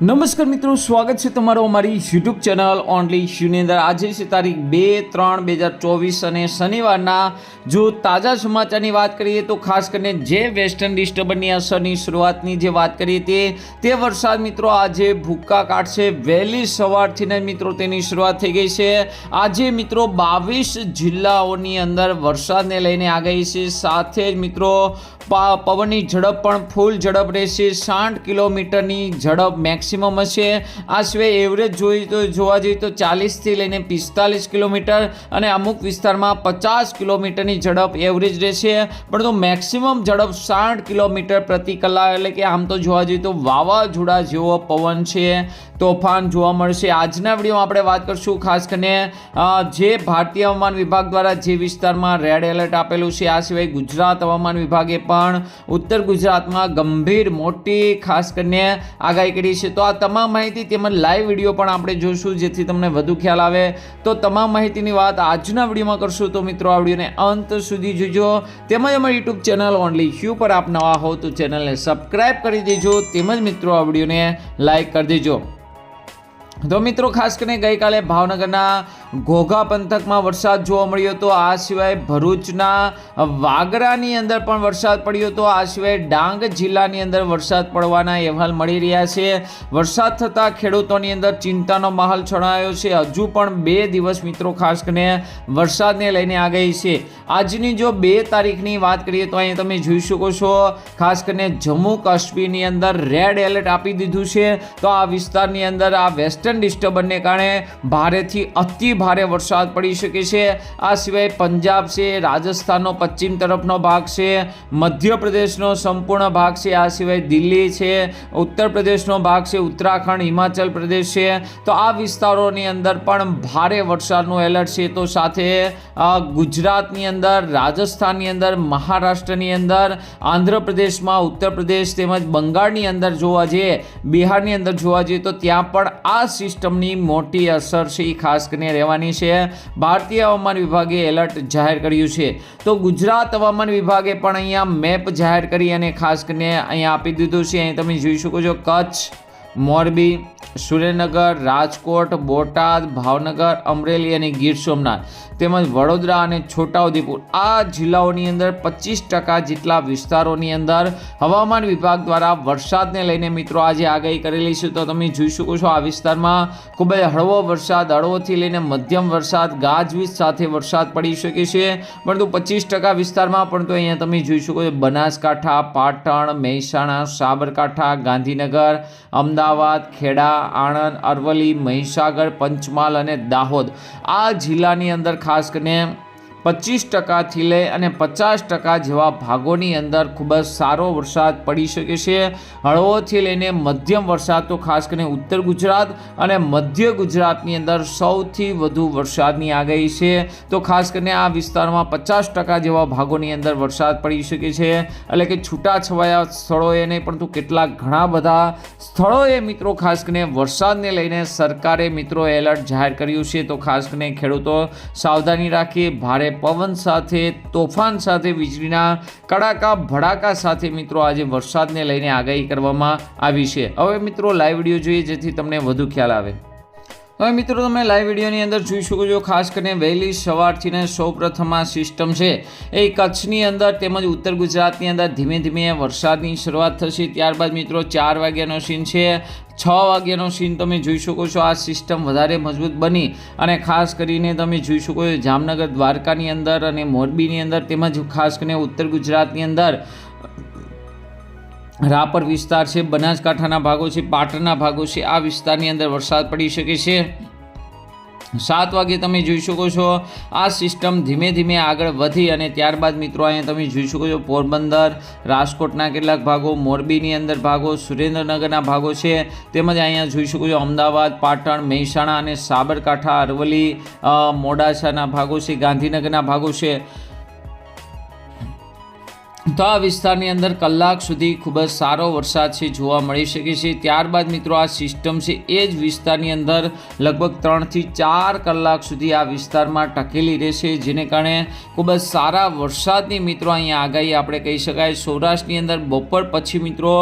નમસ્કાર મિત્રો, સ્વાગત છે તમારું અમારી યુટ્યુબ ચેનલ ઓનલી શ્યુની અંદર. આજે છે તારીખ બે ત્રણ બે હજાર ચોવીસ અને શનિવારના જો તાજા સમાચારની વાત કરીએ તો ખાસ કરીને જે વેસ્ટર્ન ડિસ્ટર્બન્સની અસરની શરૂઆતની જે વાત કરીએ તે તે વરસાદ મિત્રો આજે ભૂક્કા કાઢશે. વહેલી સવારથી જ મિત્રો તેની શરૂઆત થઈ ગઈ છે. આજે મિત્રો બાવીસ જિલ્લાઓની અંદર વરસાદને લઈને આગાહી છે. સાથે જ મિત્રો પવનની ઝડપ પણ ફૂલ ઝડપ રહેશે. સાઠ કિલોમીટરની ઝડપ મેક્સિમમ હશે. આ સિવાય એવરેજ જોઈ તો, જોવા જઈએ તો ચાલીસથી લઈને પિસ્તાલીસ કિલોમીટર અને અમુક વિસ્તારમાં પચાસ કિલોમીટરની ઝડપ એવરેજ રહેશે. પરંતુ મેક્સિમમ ઝડપ સાઠ કિલોમીટર પ્રતિ કલાક, એટલે કે આમ તો જોવા જઈએ તો વાવાઝોડા જેવો પવન છે, તોફાન જોવા મળશે. આજના વિડીયોમાં આપણે વાત કરશું ખાસ કરીને જે ભારતીય હવામાન વિભાગ દ્વારા જે વિસ્તારમાં રેડ એલર્ટ આપેલું છે, આ સિવાય ગુજરાત હવામાન વિભાગે પણ ઉત્તર ગુજરાતમાં ગંભીર મોટી ખાસ કરીને આગાહી કરી છે. તો આ તમામ માહિતી તેમજ લાઈવ વીડિયો પણ આપણે જોઈશું, જેથી તમને વધુ ખ્યાલ આવે. તો તમામ માહિતીની વાત આજના વિડીયોમાં કરશું. તો મિત્રો, આ વિડીયોને અંત સુધી જોજો. તેમજ અમારી યુટ્યુબ ચેનલ ઓનલી યુ પર આપ નવા હો તો ચેનલને સબસ્ક્રાઈબ કરી દેજો. તેમજ મિત્રો, આ વિડીયોને લાઈક કરી દેજો. તો મિત્રો, ખાસ કરીને ગઈકાલે ભાવનગરના ઘોઘા પંથકમાં વરસાદ જોવા મળ્યો હતો. આ સિવાય ભરૂચના વાગરાની અંદર પણ વરસાદ પડ્યો હતો. આ સિવાય ડાંગ જિલ્લાની અંદર વરસાદ પડવાના અહેવાલ મળી રહ્યા છે. વરસાદ થતાં ખેડૂતોની અંદર ચિંતાનો માહોલ છણાયો છે. હજુ પણ બે દિવસ મિત્રો, ખાસ કરીને વરસાદને લઈને આગાહી છે. આજની જો બે તારીખની વાત કરીએ તો અહીંયા તમે જોઈ શકો છો, ખાસ કરીને જમ્મુ કાશ્મીરની અંદર રેડ એલર્ટ આપી દીધું છે. તો આ વિસ્તારની અંદર આ વેસ્ટર્ન ડિસ્ટર્બન્સને કારણે ભારેથી અતિ ભારે વરસાદ પડી શકે છે. આ સિવાય પંજાબ છે, રાજસ્થાનનો પશ્ચિમ તરફનો ભાગ છે, મધ્યપ્રદેશનો સંપૂર્ણ ભાગ છે, આ સિવાય દિલ્હી છે ઉત્તર પ્રદેશનો ભાગ છે, ઉત્તરાખંડ, હિમાચલ પ્રદેશ છે. તો આ વિસ્તારોની અંદર પણ ભારે વરસાદનું એલર્ટ છે. તો સાથે ગુજરાતની અંદર, રાજસ્થાનની અંદર, મહારાષ્ટ્રની અંદર, આંધ્રપ્રદેશમાં ઉત્તર પ્રદેશ તેમજ બંગાળની અંદર જોવા જઈએ, બિહારની અંદર જોવા જઈએ તો ત્યાં પણ આ સિસ્ટમની મોટી અસર છે એ ખાસ કરીને રહેવાની છે. ભારતીય હવામાન વિભાગે એલર્ટ જાહેર કર્યું છે. તો ગુજરાત હવામાન વિભાગે પણ અહીંયા મેપ જાહેર કરી અને ખાસ કરીને અહીંયા આપી દીધું છે. અહીં તમે જોઈ શકો છો કચ્છ મોરબી, સુરેન્દ્રનગર, રાજકોટ, બોટાદ, ભાવનગર, અમરેલી અને ગીર સોમનાથ તેમજ વડોદરા અને છોટાઉદેપુર. આ જિલ્લાઓની અંદર પચીસ ટકા જેટલા વિસ્તારોની અંદર હવામાન વિભાગ દ્વારા વરસાદને લઈને મિત્રો આજે આગાહી કરેલી છે. તો તમે જોઈ શકો છો આ વિસ્તારમાં ખૂબ જ હળવો વરસાદ, હળવોથી લઈને મધ્યમ વરસાદ, ગાજવીજ સાથે વરસાદ પડી શકે છે. પરંતુ પચીસ ટકા વિસ્તારમાં પણ તો અહીંયા તમે જોઈ શકો છો બનાસકાંઠા, પાટણ, મહેસાણા, સાબરકાંઠા, ગાંધીનગર, અમદાવાદ ખેડા આણંદ અરવલ્લી મહીસાગર પંચમહાલ અને દાહોદ. આ જિલ્લાની અંદર ખાસ કરીને પચીસ ટકાથી લઈ અને પચાસ ટકા જેવા ભાગોની અંદર ખૂબ જ સારો વરસાદ પડી શકે છે. હળવોથી લઈને મધ્યમ વરસાદ તો ખાસ કરીને ઉત્તર ગુજરાત અને મધ્ય ગુજરાતની અંદર સૌથી વધુ વરસાદની આગાહી છે. તો ખાસ કરીને આ વિસ્તારમાં પચાસ ટકા જેવા ભાગોની અંદર વરસાદ પડી શકે છે. એટલે કે છૂટાછવાયા સ્થળોએ નહીં, પરંતુ કેટલાક ઘણા બધા સ્થળોએ મિત્રો ખાસ કરીને વરસાદને લઈને સરકારે મિત્રો એલર્ટ જાહેર કર્યું છે. તો ખાસ કરીને ખેડૂતો સાવધાની રાખી, ભારે પવન સાથે, તોફાન સાથે વીજળીના કડાકા, ભડાકા સાથે મિત્રો આજે વરસાદને લઈને આગાહી કરવામાં આવી છે. હવે મિત્રો લાઈવ વીડિયો જોઈએ જેથી તમને વધુ ખ્યાલ આવે. હવે મિત્રો તમે લાઈવ વિડીયોની અંદર જોઈ શકો છો, ખાસ કરીને વહેલી સવારથી ને સૌપ્રથમ આ સિસ્ટમ છે. એ કચ્છની અંદર તેમજ ઉત્તર ગુજરાતની અંદર ધીમે ધીમે વરસાદની શરૂઆત થશે. ત્યારબાદ મિત્રો ચાર વાગ્યાનો સીન છે. છ વાગ્યાનો સીન તમે જોઈ શકો છો. આ સિસ્ટમ વધારે મજબૂત બની અને ખાસ કરીને તમે જોઈ શકો છો જામનગર દ્વારકાની અંદર અને મોરબીની અંદર તેમજ ખાસ કરીને ઉત્તર ગુજરાતની અંદર રાપર વિસ્તાર છે, બનાસકાંઠાના ભાગો છે, પાટણના ભાગો છે. આ વિસ્તારની અંદર વરસાદ પડી શકે છે. સાત વાગે તમે જોઈ શકો છો. આ સિસ્ટમ ધીમે ધીમે આગળ વધી અને ત્યારબાદ મિત્રો અહીંયા તમે જોઈ શકો છો, પોરબંદર, રાજકોટના કેટલાક ભાગો, મોરબીની અંદર ભાગો, સુરેન્દ્રનગરના ભાગો છે. તેમજ અહીંયા જોઈ શકો છો, અમદાવાદ, પાટણ, મહેસાણા અને સાબરકાંઠા, અરવલ્લી મોડાસાના ભાગો છે, ગાંધીનગરના ભાગો છે. તો આ વિસ્તારની અંદર કલાક સુધી ખૂબ જ સારો વરસાદ છે, જોવા મળી શકે છે. ત્યારબાદ મિત્રો આ સિસ્ટમ છે, એ જ વિસ્તારની અંદર લગભગ ત્રણથી ચાર કલાક સુધી આ વિસ્તારમાં ટકેલી રહેશે, જેને કારણે ખૂબ જ સારા વરસાદની મિત્રો અહીંયા આગાહી આપણે કહી શકાય. સૌરાષ્ટ્રની અંદર બપોર પછી મિત્રો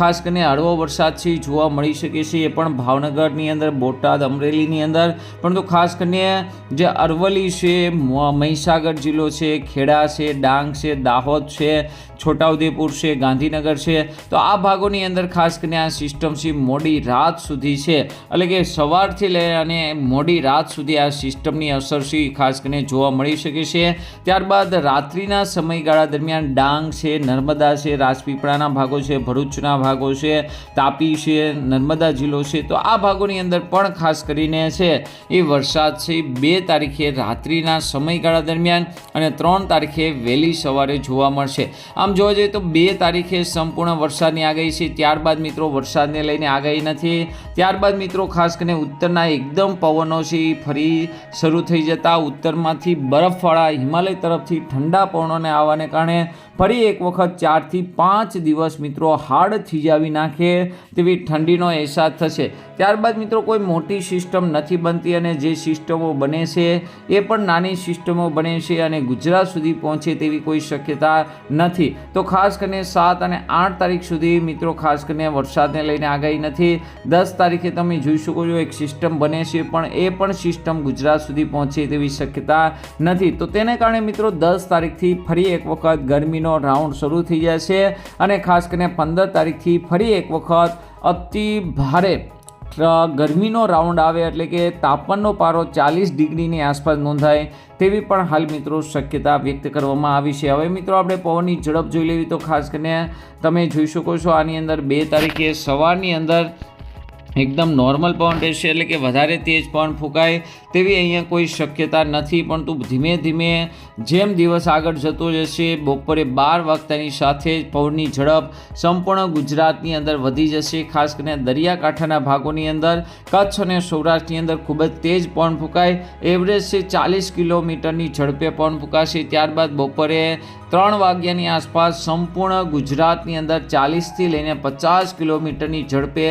ખાસ કરીને હળવો વરસાદ છે જોવા મળી શકે છે. એ પણ ભાવનગરની અંદર, બોટાદ, અમરેલીની અંદર. પરંતુ ખાસ કરીને જે અરવલ્લી છે મહીસાગર જિલ્લો છે, ખેડા છે, ડાંગ છે, દાહોદ છે, છોટાઉદેપુર છે, ગાંધીનગર છે, તો આ ભાગોની અંદર ખાસ કરીને આ સિસ્ટમ છે, મોડી રાત સુધી છે. એટલે કે સવારથી લઈ અને મોડી રાત સુધી આ સિસ્ટમની અસર છે ખાસ કરીને જોવા મળી શકે છે. ત્યારબાદ રાત્રિના સમયગાળા દરમિયાન ડાંગ છે, નર્મદા છે, રાજપીપળાના ભાગો છે, ભરૂચના ભાગો છે, તાપી છે, નર્મદા જિલ્લો છે, તો આ ભાગોની અંદર પણ ખાસ કરીને છે, એ વરસાદ છે બે તારીખે રાત્રિના સમયગાળા દરમિયાન અને ત્રણ તારીખે વહેલી સવારે જોવા મળશે. આમ જોવા જઈએ તો બે તારીખે સંપૂર્ણ વરસાદની આગાહી છે, ત્યારબાદ મિત્રો વરસાદને લઈને આગાહી નથી. ત્યારબાદ મિત્રો ખાસ કરીને ઉત્તરના એકદમ પવનો છે, એ ફરી શરૂ થઈ જતા ઉત્તરમાંથી બરફવાળા હિમાલય તરફથી ઠંડા પવનોને આવવાને કારણે ફરી એક વખત ચારથી પાંચ દિવસ મિત્રો હાડ થીજાવી નાખે તેવી ઠંડીનો અહેસાસ થશે. ત્યારબાદ મિત્રો કોઈ મોટી સિસ્ટમ નથી બનતી અને જે સિસ્ટમો બને છે, એ પણ નાની સિસ્ટમો બને છે અને ગુજરાત સુધી પહોંચે તેવી કોઈ શક્યતા નથી. તો ખાસ કરીને સાત અને આઠ તારીખ સુધી મિત્રો ખાસ કરીને વરસાદને લઈને આગાહી નથી. દસ તારીખે તમે જોઈ શકો છો એક સિસ્ટમ બને છે, પણ એ પણ સિસ્ટમ ગુજરાત સુધી પહોંચે તેવી શક્યતા નથી. તો તેને કારણે મિત્રો દસ તારીખથી ફરી એક વખત ગરમીનો રાઉન્ડ શરૂ થઈ જશે અને ખાસ કરીને પંદર તારીખથી ફરી એક વખત અતિ ભારે ગરમીનો રાઉન્ડ આવે એટલે કે તાપમાનનો પારો ચાલીસ ડિગ્રીની આસપાસ નોંધાય તેવી પણ હાલ મિત્રો શક્યતા વ્યક્ત કરવામાં આવી છે. હવે મિત્રો આપણે પવનની ઝડપ જોઈ લેવી તો ખાસ કરીને તમે જોઈ શકો છો આની અંદર બે તારીખે સવારની અંદર એકદમ નોર્મલ પવન રહેશે એટલે કે વધારે તેજ પવન ફૂંકાય તેવી અહીંયા કોઈ શક્યતા નથી, પરંતુ ધીમે ધીમે જેમ દિવસ આગળ જતો જશે, બપોરે બાર વાગતાની સાથે પવનની ઝડપ સંપૂર્ણ ગુજરાતની અંદર વધી જશે. ખાસ કરીને દરિયાકાંઠાના ભાગોની અંદર, કચ્છ અને સૌરાષ્ટ્રની અંદર ખૂબ જ તેજ પવન ફૂંકાય. એવરેજ છે, ચાલીસ કિલોમીટરની ઝડપે પવન ફૂંકાશે. ત્યારબાદ બપોરે ત્રણ વાગ્યાની આસપાસ સંપૂર્ણ ગુજરાતની અંદર ચાલીસથી લઈને પચાસ કિલોમીટરની ઝડપે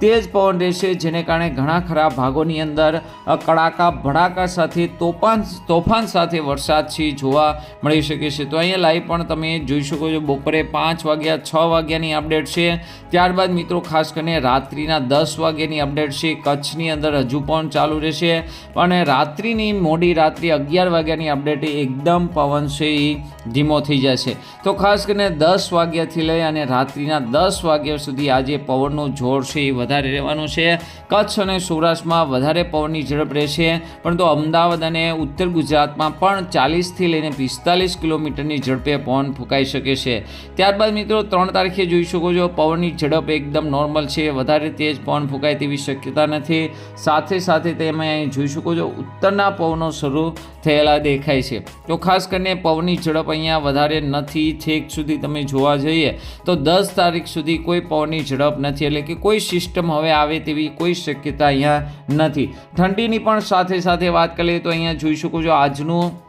તેજ પવન રહેશે, જેને કારણે ઘણા ખરા ભાગોની અંદર કડાકા ભડાકા સાથે તોફાન તોફાન સાથે વરસાદ છે જોવા મળી શકે છે. તો અહીંયા લાઈવ પણ તમે જોઈ શકો છો. બપોરે પાંચ વાગ્યા, છ વાગ્યાની અપડેટ છે. ત્યારબાદ મિત્રો, ખાસ કરીને રાત્રિના દસ વાગ્યાની અપડેટ છે. કચ્છની અંદર હજુ પણ ચાલુ રહેશે. અને રાત્રિની મોડી રાત્રિ અગિયાર વાગ્યાની અપડેટ એકદમ પવન છે, એ ધીમો થઈ જશે. તો ખાસ કરીને દસ વાગ્યાથી લઈ અને રાત્રિના દસ વાગ્યા સુધી આજે પવનનું જોર છે, એ વધારે રહેવાનું છે. કચ્છ અને સૌરાષ્ટ્રમાં વધારે પવનની ઝડપ રહેશે. પરંતુ અમદાવાદ અને ઉત્તર ગુજરાતમાં પણ ચાલીસથી લઈને પિસ્તાલીસ કિલોમીટરની ઝડપે પવન ફૂંકાઈ શકે છે. ત્યારબાદ મિત્રો, ત્રણ તારીખે જોઈ શકો છો, પવનની ઝડપ એકદમ નોર્મલ છે. વધારે તેજ પવન ફૂંકાય તેવી શક્યતા નથી. સાથે સાથે તમે અહીં જોઈ શકો છો, ઉત્તરના પવનો શરૂ થયેલા દેખાય છે. તો ખાસ કરીને પવનની ઝડપ અહીંયા વધારે નથી. છેક સુધી તમે જોવા જઈએ તો દસ તારીખ સુધી કોઈ પવનની ઝડપ નથી. એટલે કે કોઈ સિસ્ટમ હવે આવે તેવી કોઈ શક્યતા અહીંયા નથી. ઠંડીની પણ સાથે સાથે વાત કરીએ તો અહીંયા જોઈ શકો છો આજનું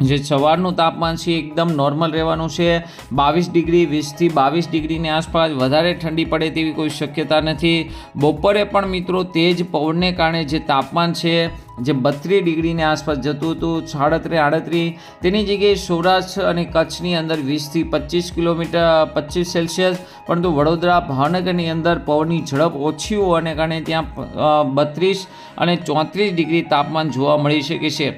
જે સવારનું તાપમાન છે એકદમ નોર્મલ રહેવાનું છે. બાવીસ ડિગ્રી વીસથી બાવીસ ડિગ્રીની આસપાસ વધારે ઠંડી પડે તેવી કોઈ શક્યતા નથી. બપોરે પણ મિત્રો તેજ પવનને કારણે જે તાપમાન છે, જે બત્રીસ ડિગ્રીની આસપાસ જતું હતું સાડત્રીસ આડત્રીસ તેની જગ્યાએ સૌરાષ્ટ્ર અને કચ્છની અંદર વીસથી પચીસ કિલોમીટર, પચીસ સેલ્સિયસ, પરંતુ વડોદરા, ભાવનગરની અંદર પવનની ઝડપ ઓછી હોવાને કારણે ત્યાં બત્રીસ અને ચોત્રીસ ડિગ્રી તાપમાન જોવા મળી શકે છે.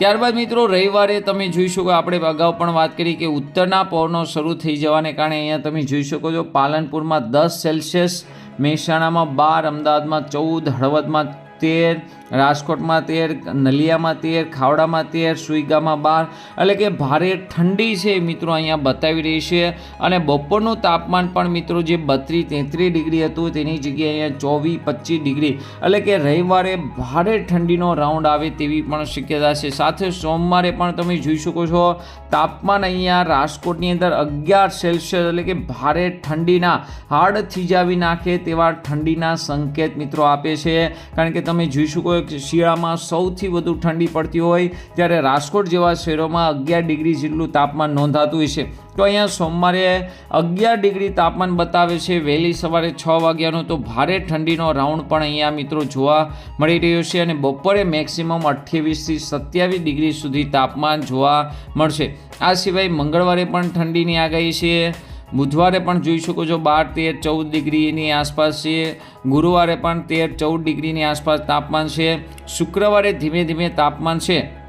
ત્યારબાદ મિત્રો રવિવારે તમે જોઈ શકો, આપણે અગાઉ પણ વાત કરી કે ઉત્તરના પવનો શરૂ થઈ જવાને કારણે અહીંયા તમે જોઈ શકો છો, પાલનપુરમાં દસ સેલ્સિયસ, મહેસાણામાં બાર, અમદાવાદમાં ચૌદ, હળવદમાં તેર રાજકોટમાં તેર, નલિયામાં તેર, ખાવડામાં તેર, સુઈગામાં બાર. એટલે કે ભારે ઠંડી છે મિત્રો અહીંયા બતાવી રહી છે. અને બપોરનું તાપમાન પણ મિત્રો જે બત્રીસ, તેત્રીસ ડિગ્રી હતું તેની જગ્યાએ અહીંયા ચોવીસ, પચીસ ડિગ્રી. એટલે કે રવિવારે ભારે ઠંડીનો રાઉન્ડ આવે તેવી પણ શક્યતા છે. સાથે સોમવારે પણ તમે જોઈ શકો છો, તાપમાન અહીંયા રાજકોટની અંદર અગિયાર સેલ્સિયસ એટલે કે ભારે ઠંડીના હાડ થીજાવી નાખે તેવા ઠંડીના સંકેત મિત્રો આપે છે. કારણ કે તમે જોઈ શકો કે શિયાળામાં સૌથી વધુ ઠંડી પડતી હોય ત્યારે રાજકોટ જેવા શહેરોમાં અગિયાર ડિગ્રી જેટલું તાપમાન નોંધાતું હોય છે. તો અહીંયા સોમવારે અગિયાર ડિગ્રી તાપમાન બતાવે છે. વહેલી સવારે છ વાગ્યાનું તો ભારે ઠંડીનો રાઉન્ડ પણ અહીંયા મિત્રો જોવા મળી રહ્યો છે અને બપોરે મેક્સિમમ અઠ્યાવીસથી સત્યાવીસ ડિગ્રી સુધી તાપમાન જોવા મળશે. આ સિવાય મંગળવારે પણ ઠંડીની આગાહી છે. બુધવારે પણ જોઈ શકો છો બાર, તેર, ચૌદ ડિગ્રીની આસપાસ છે. ગુરુવારે પણ તેર, ચૌદ ડિગ્રીની આસપાસ તાપમાન છે. શુક્રવારે ધીમે ધીમે તાપમાન છે.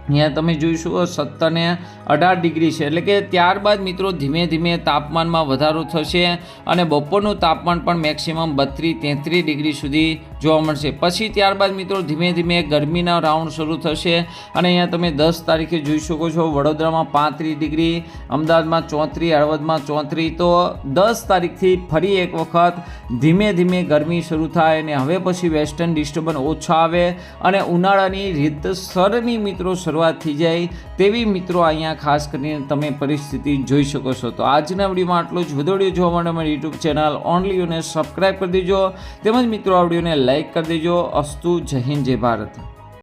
અહીંયા તમે જોઈ શકો ને અઢાર ડિગ્રી છે. એટલે કે ત્યારબાદ મિત્રો ધીમે ધીમે તાપમાનમાં વધારો થશે અને બપોરનું તાપમાન પણ મેક્સિમમ બત્રીસ તેત્રીસ ડિગ્રી સુધી જોવા મળશે. પછી ત્યારબાદ મિત્રો ધીમે ધીમે ગરમીના રાઉન્ડ શરૂ થશે અને અહીંયા તમે દસ તારીખે જોઈ શકો છો વડોદરામાં પાંત્રીસ ડિગ્રી, અમદાવાદમાં ચોત્રીસ, હળવદમાં ચોત્રીસ. તો દસ તારીખથી ફરી એક વખત ધીમે ધીમે ગરમી શરૂ થાય અને હવે પછી વેસ્ટર્ન ડિસ્ટર્બન્સ ઓછા આવે અને ઉનાળાની રીતસરની મિત્રો શરૂઆત થઈ જાય તેવી મિત્રો અહીંયા ખાસ કરીને તમે પરિસ્થિતિ જોઈ શકો છો. તો આજના વિડીયોમાં આટલું જ. વધુ જોવા માટે મારી યુટ્યુબ ચેનલ ઓનલી યુને સબસ્ક્રાઈબ કરી દેજો. તેમજ મિત્રો, આ વિડીયોને લાઇક કરી દેજો. અસ્તુ જય હિન્દ, જય ભારત.